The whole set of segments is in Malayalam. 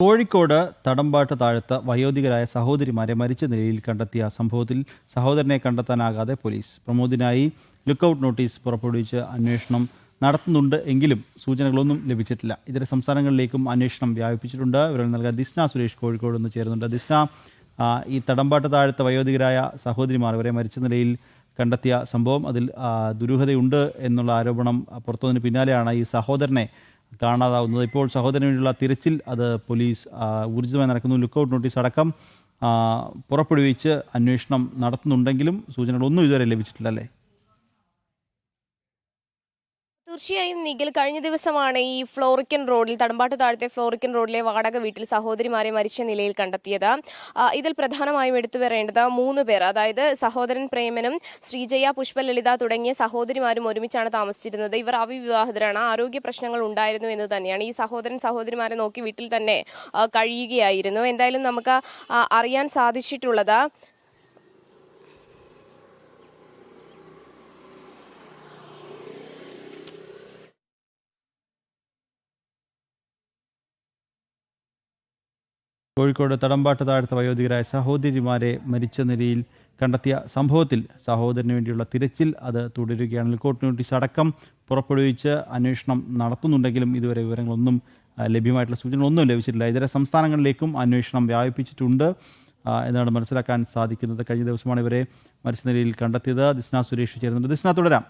കോഴിക്കോട് തടമ്പാട്ട് താഴത്ത് വയോധികരായ സഹോദരിമാരെ മരിച്ച നിലയിൽ കണ്ടെത്തിയ സംഭവത്തിൽ സഹോദരനെ കണ്ടെത്താനാകാതെ പോലീസ് പ്രമോദിനായി ലുക്കൌട്ട് നോട്ടീസ് പുറപ്പെടുവിച്ച് അന്വേഷണം നടത്തുന്നുണ്ട് എങ്കിലും സൂചനകളൊന്നും ലഭിച്ചിട്ടില്ല. ഇതര സംസ്ഥാനങ്ങളിലേക്കും അന്വേഷണം വ്യാപിപ്പിച്ചിട്ടുണ്ട്. വിവരങ്ങൾ നൽകാൻ ദിസ്ന സുരേഷ് കോഴിക്കോട് നിന്ന് ചേരുന്നുണ്ട്. ദിസ്ന ഈ തടമ്പാട്ട് താഴത്തെ വയോധികരായ സഹോദരിമാർ ഇവരെ മരിച്ച നിലയിൽ കണ്ടെത്തിയ സംഭവം അതിൽ ദുരൂഹതയുണ്ട് എന്നുള്ള ആരോപണം പുറത്തുനിന്ന് പിന്നാലെയാണ് ഈ സഹോദരനെ കാണാതാവുന്നത്. ഇപ്പോൾ സഹോദരന് വേണ്ടിയുള്ള തിരച്ചിൽ അത് പോലീസ് ഊർജിതമായി നടക്കുന്നു. ലുക്കൌട്ട് നോട്ടീസ് അടക്കം പുറപ്പെടുവിച്ച് അന്വേഷണം നടത്തുന്നുണ്ടെങ്കിലും സൂചനകളൊന്നും ഇതുവരെ ലഭിച്ചിട്ടില്ല അല്ലേ? തീർച്ചയായും നിഖിൽ കഴിഞ്ഞ ദിവസമാണ് ഈ ഫ്ലോറിക്കൻ റോഡിൽ തടമ്പാട്ട് താഴത്തെ ഫ്ലോറിക്കൻ റോഡിലെ വാടക വീട്ടിൽ സഹോദരിമാരെ മരിച്ച നിലയിൽ കണ്ടെത്തിയത്. ഇതിൽ പ്രധാനമായും എടുത്തു വരേണ്ടത് മൂന്ന് പേർ അതായത് സഹോദരൻ പ്രേമനും ശ്രീജയ പുഷ്പലളിത തുടങ്ങിയ സഹോദരിമാരും ഒരുമിച്ചാണ് താമസിച്ചിരുന്നത്. ഇവർ അവിവാഹിതരാണ്. ആരോഗ്യ പ്രശ്നങ്ങൾ ഉണ്ടായിരുന്നു എന്ന് തന്നെയാണ്. ഈ സഹോദരൻ സഹോദരിമാരെ നോക്കി വീട്ടിൽ തന്നെ കഴിയുകയായിരുന്നു. എന്തായാലും നമുക്ക് അറിയാൻ സാധിച്ചിട്ടുള്ളത് കോഴിക്കോട് തടമ്പാട്ട് താഴ്ത്ത വയോധികരായ സഹോദരിമാരെ മരിച്ച നിലയിൽ കണ്ടെത്തിയ സംഭവത്തിൽ സഹോദരന് വേണ്ടിയുള്ള തിരച്ചിൽ അത് തുടരുകയാണ്. ലുക്കൌട്ട് നോട്ടീസ് അടക്കം പുറപ്പെടുവിച്ച് അന്വേഷണം നടത്തുന്നുണ്ടെങ്കിലും ഇതുവരെ വിവരങ്ങളൊന്നും ലഭ്യമായിട്ടുള്ള ലഭ്യമായിട്ടുള്ള ഒന്നും ലഭിച്ചിട്ടില്ല. ഇതര സംസ്ഥാനങ്ങളിലേക്കും അന്വേഷണം വ്യാപിപ്പിച്ചിട്ടുണ്ട്. എന്നാണ് മനസ്സിലാക്കാൻ സാധിക്കുന്നത്. കഴിഞ്ഞ ദിവസമാണ് ഇവരെ മരിച്ച നിലയിൽ കണ്ടെത്തിയത്. ദിസ്ന സുരേഷ് ചേരുന്നുണ്ട്. ദിസ്ന തുടരാം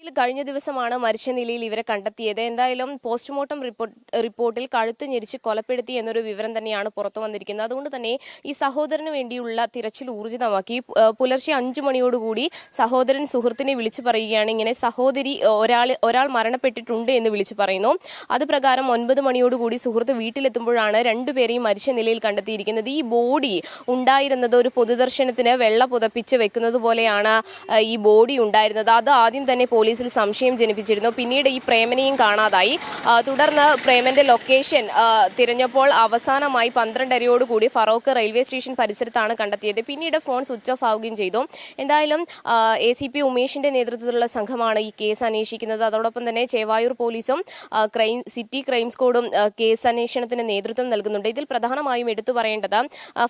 ഇതിൽ കഴിഞ്ഞ ദിവസമാണ് മരിച്ച നിലയിൽ ഇവരെ കണ്ടെത്തിയത്. എന്തായാലും പോസ്റ്റ്മോർട്ടം റിപ്പോർട്ട് റിപ്പോർട്ടിൽ കഴുത്ത് ഞെരിച്ച് കൊലപ്പെടുത്തി എന്നൊരു വിവരം തന്നെയാണ് പുറത്തു വന്നിരിക്കുന്നത്. അതുകൊണ്ട് തന്നെ ഈ സഹോദരന് വേണ്ടിയുള്ള തിരച്ചിൽ ഊർജിതമാക്കി. പുലർച്ചെ അഞ്ചു മണിയോടുകൂടി സഹോദരൻ സുഹൃത്തിനെ വിളിച്ചു പറയുകയാണ്. ഇങ്ങനെ സഹോദരി ഒരാൾ ഒരാൾ മരണപ്പെട്ടിട്ടുണ്ട് എന്ന് വിളിച്ചു പറയുന്നു. അത് പ്രകാരം ഒൻപത് മണിയോടുകൂടി സുഹൃത്ത് വീട്ടിലെത്തുമ്പോഴാണ് രണ്ടുപേരെയും മരിച്ച നിലയിൽ കണ്ടെത്തിയിരിക്കുന്നത്. ഈ ബോഡി ഉണ്ടായിരുന്നത് ഒരു പൊതുദർശനത്തിന് വെള്ള പുതപ്പിച്ച് വെക്കുന്നത് പോലെയാണ് ഈ ബോഡി ഉണ്ടായിരുന്നത്. അത് ആദ്യം തന്നെ പോലീസിൽ സംശയം ജനിപ്പിച്ചിരുന്നു. പിന്നീട് ഈ പ്രേമനെയും കാണാതായി. തുടർന്ന് പ്രേമന്റെ ലൊക്കേഷൻ തിരഞ്ഞപ്പോൾ അവസാനമായി പന്ത്രണ്ടരയോടുകൂടി ഫറോക്ക് റെയിൽവേ സ്റ്റേഷൻ പരിസരത്താണ് കണ്ടെത്തിയത്. പിന്നീട് ഫോൺ സ്വിച്ച് ഓഫ് ആവുകയും ചെയ്തു. എന്തായാലും എ സി പി ഉമേഷിന്റെ നേതൃത്വത്തിലുള്ള സംഘമാണ് ഈ കേസ് അന്വേഷിക്കുന്നത്. അതോടൊപ്പം തന്നെ ചേവായൂർ പോലീസും ക്രൈം സിറ്റി ക്രൈം സ്ക്വാഡും കേസ് അന്വേഷണത്തിന് നേതൃത്വം നൽകുന്നുണ്ട്. ഇതിൽ പ്രധാനമായും എടുത്തു പറയേണ്ടത്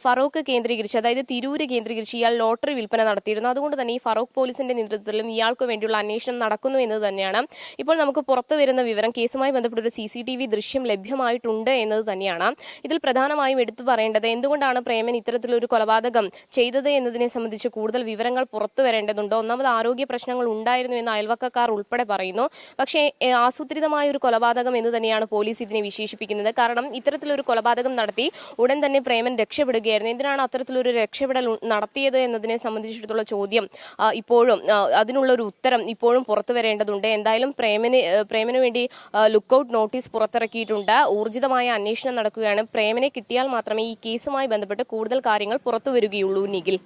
ഫറോക്ക് കേന്ദ്രീകരിച്ച് അതായത് തിരൂര് കേന്ദ്രീകരിച്ച് ഇയാൾ ലോട്ടറി വിൽപ്പന നടത്തിയിരുന്നു. അതുകൊണ്ട് തന്നെ ഈ ഫറോക്ക് പോലീസിന്റെ നേതൃത്വത്തിലും ഇയാൾക്ക് വേണ്ടിയുള്ള അന്വേഷണം നടക്കുന്നു എന്നത് തന്നെയാണ്. ഇപ്പോൾ നമുക്ക് പുറത്തു വരുന്ന വിവരം കേസുമായി ബന്ധപ്പെട്ട ഒരു സി സി ടി വി ദൃശ്യം ലഭ്യമായിട്ടുണ്ട് എന്നത് തന്നെയാണ്. ഇതിൽ പ്രധാനമായും എടുത്തു പറയേണ്ടത് എന്തുകൊണ്ടാണ് പ്രേമൻ ഇത്തരത്തിലൊരു കൊലപാതകം ചെയ്തത് എന്നതിനെ സംബന്ധിച്ച് കൂടുതൽ വിവരങ്ങൾ പുറത്തു വരേണ്ടതുണ്ട്? ഒന്നാമത് ആരോഗ്യ പ്രശ്നങ്ങൾ ഉണ്ടായിരുന്നു എന്ന് അയൽവക്കക്കാർ ഉൾപ്പെടെ പറയുന്നു. പക്ഷേ ആസൂത്രിതമായ ഒരു കൊലപാതകം എന്ന് തന്നെയാണ് പോലീസ് ഇതിനെ വിശേഷിപ്പിക്കുന്നത്. കാരണം ഇത്തരത്തിലൊരു കൊലപാതകം നടത്തി ഉടൻ തന്നെ പ്രേമൻ രക്ഷപ്പെടുകയായിരുന്നു. എന്തിനാണ് അത്തരത്തിലൊരു രക്ഷപ്പെടൽ നടത്തിയത് എന്നതിനെ സംബന്ധിച്ചിടത്തോളം ചോദ്യം ഇപ്പോഴും അതിനുള്ള ഒരു ഉത്തരം ഇപ്പോഴും പുറത്തു വരേണ്ടതുണ്ട്. എന്തായാലും പ്രേമന് പ്രേമന് വേണ്ടി ലുക്കൌട്ട് നോട്ടീസ് പുറത്തിറക്കിയിട്ടുണ്ട്. ഊർജിതമായ അന്വേഷണം നടക്കുകയാണ്. പ്രേമനെ കിട്ടിയാൽ മാത്രമേ ഈ കേസുമായി ബന്ധപ്പെട്ട് കൂടുതൽ കാര്യങ്ങൾ പുറത്തു വരികയുള്ളൂ നിഖിൽ.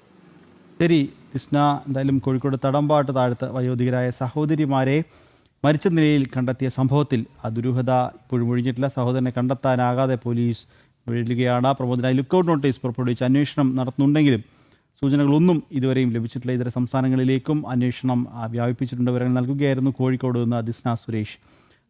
ശരി കൃഷ്ണ. എന്തായാലും കോഴിക്കോട് തടമ്പാട്ട് താഴത്ത് വയോധികരായ സഹോദരിമാരെ മരിച്ച നിലയിൽ കണ്ടെത്തിയ സംഭവത്തിൽ ആ ദുരൂഹത ഇപ്പോഴും ഒഴിഞ്ഞിട്ടില്ല. സഹോദരനെ കണ്ടെത്താനാകാതെ പോലീസ് വീഴുകയാണ്. പ്രമോദിനായി ലുക്കൌട്ട് നോട്ടീസ് പുറപ്പെടുവിച്ച് അന്വേഷണം നടത്തുന്നുണ്ടെങ്കിലും സൂചനകളൊന്നും ഇതുവരെയും ലഭിച്ചിട്ടില്ല. ഇതര സംസ്ഥാനങ്ങളിലേക്കും അന്വേഷണം വ്യാപിപ്പിച്ചിട്ടുണ്ട്. വിവരങ്ങൾ നൽകുകയായിരുന്നു കോഴിക്കോട് നിന്ന് അദിസ്ന സുരേഷ്.